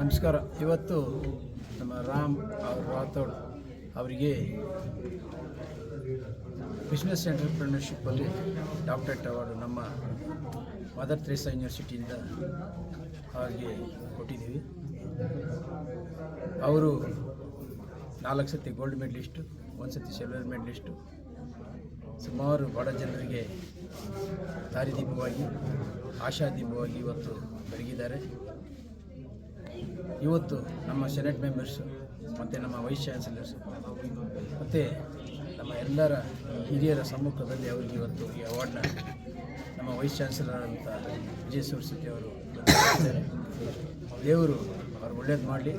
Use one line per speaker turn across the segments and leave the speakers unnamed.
ನಮಸ್ಕಾರ. ಇವತ್ತು ನಮ್ಮ ರಾಮ್ ಅವ್ರ ರಾಥೋಡ್ ಅವರಿಗೆ ಬಿಸ್ನೆಸ್ ಎಂಟರ್ಪ್ರಿನರ್ಶಿಪ್ಪಲ್ಲಿ ಡಾಕ್ಟರೇಟ್ ಅವಾರ್ಡು ನಮ್ಮ ಮದರ್ ತೆರೇಸಾ ಯೂನಿವರ್ಸಿಟಿಯಿಂದ ಅವರಿಗೆ ಕೊಟ್ಟಿದ್ದೀವಿ. ಅವರು ನಾಲ್ಕು ಸತಿ ಗೋಲ್ಡ್ ಮೆಡಲಿಸ್ಟು ಒಂದು ಸತಿ ಸಿಲ್ವರ್ ಮೆಡಲಿಸ್ಟು ಸುಮಾರು ಬಡ ಜನರಿಗೆ ದಾರಿದೀಪವಾಗಿ, ಆಶಾದೀಪವಾಗಿ ಇವತ್ತು ಬೆಳಗಿದ್ದಾರೆ. ಇವತ್ತು ನಮ್ಮ ಸೆನೆಟ್ ಮೆಂಬರ್ಸು ಮತ್ತು ನಮ್ಮ ವೈಸ್ ಚಾನ್ಸಲರ್ಸು ಮತ್ತು ನಮ್ಮ ಎಲ್ಲರ ಹಿರಿಯರ ಸಮ್ಮುಖದಲ್ಲಿ ಅವರಿಗೆ ಇವತ್ತು ಈ ಅವಾರ್ಡ್ನ ನಮ್ಮ ವೈಸ್ ಚಾನ್ಸಲರ್ ಅಂತ ವಿಜಯ್ ಅವರು. ದೇವರು ಅವ್ರು ಒಳ್ಳೇದು ಮಾಡಲಿ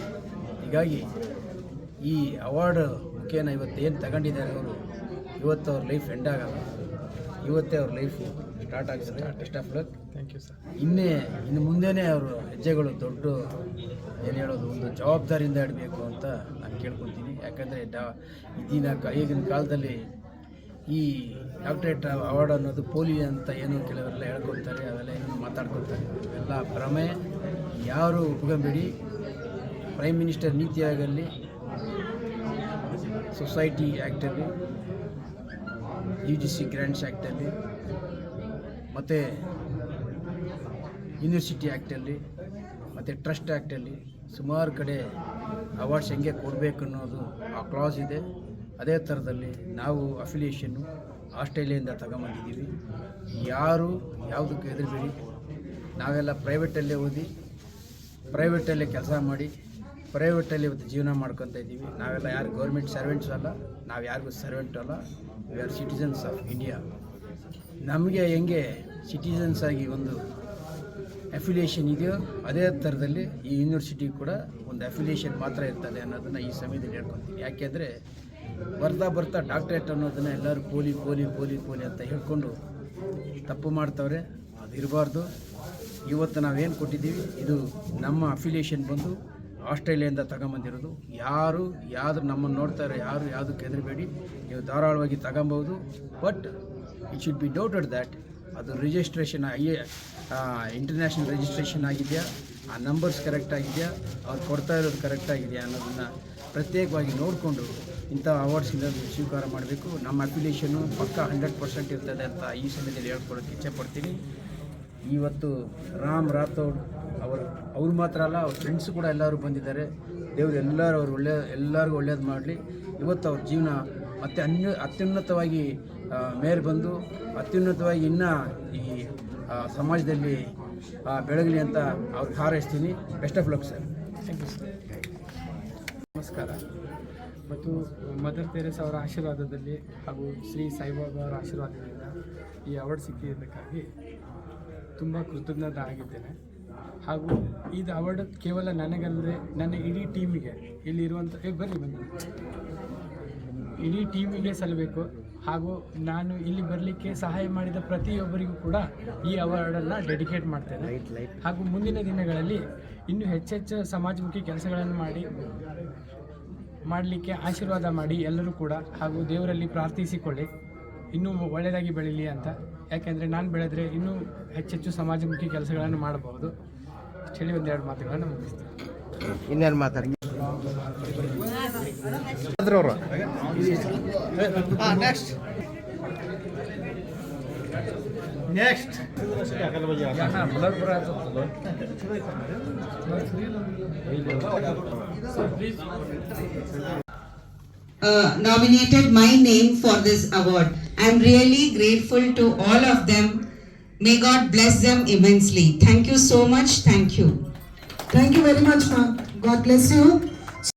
ಹೀಗಾಗಿ ಈ ಅವಾರ್ಡ್ ಮುಖೇನ ಇವತ್ತು ಏನು ತಗೊಂಡಿದ್ದಾರೆ ಅವರು, ಇವತ್ತು ಅವ್ರ ಲೈಫ್ ಎಂಡ್ ಆಗಲ್ಲ ಇವತ್ತೇ ಅವ್ರ ಲೈಫು ಸ್ಟಾರ್ಟ್ ಆಗಿದೆ best of luck
thank you sir
ಇನ್ನೇ ಇನ್ನು ಮುಂದೆನೇ ಅವರು ಹೆಜ್ಜೆಗಳು ದೊಡ್ಡ ಏನು ಹೇಳೋದು ಒಂದು ಜವಾಬ್ದಾರಿಯಿಂದ ಇಡಬೇಕು ಅಂತ ನಾನು ಕೇಳ್ಕೊತೀನಿ ಯಾಕಂದರೆ ಡಾ ಇದೀನ ಈಗಿನ ಕಾಲದಲ್ಲಿ ಈ ಡಾಕ್ಟರೇಟ್ ಅವಾರ್ಡ್ ಅನ್ನೋದು ಪೋಲಿಯೋ ಅಂತ ಏನು ಕೆಲವರೆಲ್ಲ ಹೇಳ್ಕೊಳ್ತಾರೆ ಅವೆಲ್ಲ ಏನು ಮಾತಾಡ್ಕೊಳ್ತಾರೆ. ಇವೆಲ್ಲ ಭ್ರಮೆ. ಯಾರು ಒಪ್ಕೊಂಬೇಡಿ ಪ್ರೈಮ್ ಮಿನಿಸ್ಟರ್ ನೀತಿ ಆಗಲಿ society ಆ್ಯಕ್ಟಲ್ಲಿ U G C grants ಆ್ಯಕ್ಟಲ್ಲಿ ಮತ್ತು ಯೂನಿವರ್ಸಿಟಿ ಆ್ಯಕ್ಟಲ್ಲಿ ಮತ್ತು ಟ್ರಸ್ಟ್ ಆ್ಯಕ್ಟಲ್ಲಿ ಸುಮಾರು ಕಡೆ ಅವಾರ್ಡ್ಸ್ ಹೆಂಗೆ ಕೊಡಬೇಕು ಅನ್ನೋದು ಆ ಕ್ಲಾಸ್ ಇದೆ. ಅದೇ ಥರದಲ್ಲಿ ನಾವು ಅಫಿಲಿಯೇಷನ್ನು ಆಸ್ಟ್ರೇಲಿಯಿಂದ ತಗೊಂಬಂದಿದ್ದೀವಿ. ಯಾರು ಯಾವುದಕ್ಕೆ ಹೆದರಬೇಡಿ. ನಾವೆಲ್ಲ ಪ್ರೈವೇಟಲ್ಲೇ ಓದಿ ಪ್ರೈವೇಟಲ್ಲೇ ಕೆಲಸ ಮಾಡಿ ಪ್ರೈವೇಟಲ್ಲಿ ಇವತ್ತು ಜೀವನ ಮಾಡ್ಕೊತ ಇದ್ದೀವಿ. ನಾವೆಲ್ಲ ಯಾರು ಗೌರ್ಮೆಂಟ್ ಸರ್ವೆಂಟ್ಸ್ ಅಲ್ಲ, ನಾವು ಯಾರಿಗೂ ಸರ್ವೆಂಟ್ ಅಲ್ಲ. We are citizens of India ನಮಗೆ ಹೆಂಗೆ ಸಿಟಿಸನ್ಸ್ ಆಗಿ ಒಂದು ಅಫಿಲಿಯೇಷನ್ ಇದೆಯೋ ಅದೇ ಥರದಲ್ಲಿ ಈ ಯೂನಿವರ್ಸಿಟಿ ಕೂಡ ಒಂದು ಅಫಿಲಿಯೇಷನ್ ಮಾತ್ರ ಇರ್ತದೆ ಅನ್ನೋದನ್ನು ಈ ಸಮಯದಲ್ಲಿ ಹೇಳ್ಕೊತೀನಿ ಯಾಕೆಂದರೆ ಬರ್ತಾ ಬರ್ತಾ ಡಾಕ್ಟ್ರೇಟ್ ಅನ್ನೋದನ್ನು ಎಲ್ಲರೂ ಪೋಲಿ ಪೋಲಿ ಪೋಲಿ ಪೋಲಿ ಅಂತ ಹೇಳ್ಕೊಂಡು ತಪ್ಪು ಮಾಡ್ತವ್ರೆ, ಅದು ಇರಬಾರ್ದು. ಇವತ್ತು ನಾವೇನು ಕೊಟ್ಟಿದ್ದೀವಿ, ಇದು ನಮ್ಮ ಅಫಿಲಿಯೇಷನ್ ಬಂದು ಆಸ್ಟ್ರೇಲಿಯಾದಿಂದ ತಗೊಂಬಂದಿರೋದು. ಯಾರು ಯಾರು ನಮ್ಮನ್ನು ನೋಡ್ತಾರೆ, ಯಾರು ಯಾವುದಕ್ಕೆ ಹೆದರಬೇಡಿ, ನೀವು ಧಾರಾಳವಾಗಿ ತಗೊಬೋದು. But it should be doubted that ಅದು ರಿಜಿಸ್ಟ್ರೇಷನ್ ಆಗಿ ಇಂಟರ್ನ್ಯಾಷನಲ್ ರಿಜಿಸ್ಟ್ರೇಷನ್ ಆಗಿದೆಯಾ? ಆ ನಂಬರ್ಸ್ ಕರೆಕ್ಟ್ ಆಗಿದೆಯಾ? ಅವ್ರು ಕೊಡ್ತಾ ಇರೋದು ಕರೆಕ್ಟ್ ಆಗಿದೆಯಾ ಅನ್ನೋದನ್ನು ಪ್ರತ್ಯೇಕವಾಗಿ ನೋಡಿಕೊಂಡು ಇಂಥ ಅವಾರ್ಡ್ಸಿಂದ ಸ್ವೀಕಾರ ಮಾಡಬೇಕು. ನಮ್ಮ ಅಪ್ಲಿಕೇಶನು ಪಕ್ಕ ಹಂಡ್ರೆಡ್ ಪರ್ಸೆಂಟ್ ಇರ್ತದೆ ಅಂತ ಈ ಸಮಯದಲ್ಲಿ ಹೇಳ್ಕೊಡೋಕ್ಕೆ ಇಚ್ಛೆ ಪಡ್ತೀನಿ. ಇವತ್ತು ರಾಮ್ ರಾಥೋಡ್ ಅವರು, ಅವ್ರು ಮಾತ್ರ ಅಲ್ಲ, ಅವ್ರ ಫ್ರೆಂಡ್ಸ್ ಕೂಡ ಎಲ್ಲರೂ ಬಂದಿದ್ದಾರೆ. ದೇವರು ಎಲ್ಲರೂ, ಅವ್ರು ಒಳ್ಳೆ, ಎಲ್ಲರಿಗೂ ಒಳ್ಳೇದು ಮಾಡಲಿ. ಇವತ್ತು ಅವ್ರ ಜೀವನ ಮತ್ತೆ ಅನ್ಯ ಅತ್ಯುನ್ನತವಾಗಿ ಮೇಲ್ ಬಂದು ಅತ್ಯುನ್ನತವಾಗಿ ಇನ್ನೂ ಈ ಸಮಾಜದಲ್ಲಿ ಬೆಳಗಲಿ ಅಂತ ಅವ್ರಿಗೆ ಹಾರೈಸ್ತೀನಿ best of luck sir
thank you sir ನಮಸ್ಕಾರ. ಮತ್ತು ಮದರ್ ತೆರೇಸ್ ಅವರ ಆಶೀರ್ವಾದದಲ್ಲಿ ಹಾಗೂ ಶ್ರೀ ಸಾಯಿಬಾಬಾ ಅವರ ಆಶೀರ್ವಾದದಿಂದ ಈ ಅವಾರ್ಡ್ ಸಿಕ್ಕಿದ್ದಕ್ಕಾಗಿ ತುಂಬ ಕೃತಜ್ಞತೆ ಆಗಿದ್ದೇನೆ. ಹಾಗೂ ಇದು ಅವಾರ್ಡ್ ಕೇವಲ ನನಗಲ್ಲದೆ ನನ್ನ ಇಡೀ ಟೀಮಿಗೆ ಇಲ್ಲಿರುವಂಥ ಏ ಬರ್ರಿ ಬನ್ನಿ ಇಡೀ ಟೀಮಿಗೆ ಸಲ್ಲಬೇಕು ಹಾಗೂ ನಾನು ಇಲ್ಲಿ ಬರಲಿಕ್ಕೆ ಸಹಾಯ ಮಾಡಿದ ಪ್ರತಿಯೊಬ್ಬರಿಗೂ ಕೂಡ ಈ ಅವಾರ್ಡನ್ನು ಡೆಡಿಕೇಟ್ ಮಾಡ್ತೇನೆ. ಹಾಗೂ ಮುಂದಿನ ದಿನಗಳಲ್ಲಿ ಇನ್ನೂ ಹೆಚ್ಚೆಚ್ಚು ಸಮಾಜಮುಖಿ ಕೆಲಸಗಳನ್ನು ಮಾಡಿ, ಮಾಡಲಿಕ್ಕೆ ಆಶೀರ್ವಾದ ಮಾಡಿ ಎಲ್ಲರೂ ಕೂಡ, ಹಾಗೂ ದೇವರಲ್ಲಿ ಪ್ರಾರ್ಥಿಸಿಕೊಳ್ಳಿ. ಇನ್ನೂ ಒಳ್ಳೆಯದಾಗಿ ಬೆಳೀಲಿ ಅಂತ. ಯಾಕೆಂದರೆ ನಾನು ಬೆಳೆದರೆ ಇನ್ನೂ ಹೆಚ್ಚೆಚ್ಚು ಸಮಾಜಮುಖಿ ಕೆಲಸಗಳನ್ನು ಮಾಡಬಹುದು. ಚಳಿ ಒಂದೆರಡು ಮಾತುಗಳನ್ನು ಮುಗಿಸ್ತೇನೆ.
ಇನ್ನೇನು ಮಾತಾಡಿ ಅವರು next next
uh, nominated my name for this award. I'm really grateful to all of them. May God bless them immensely. Thank you so much. Thank you.
Thank you very much మా God bless you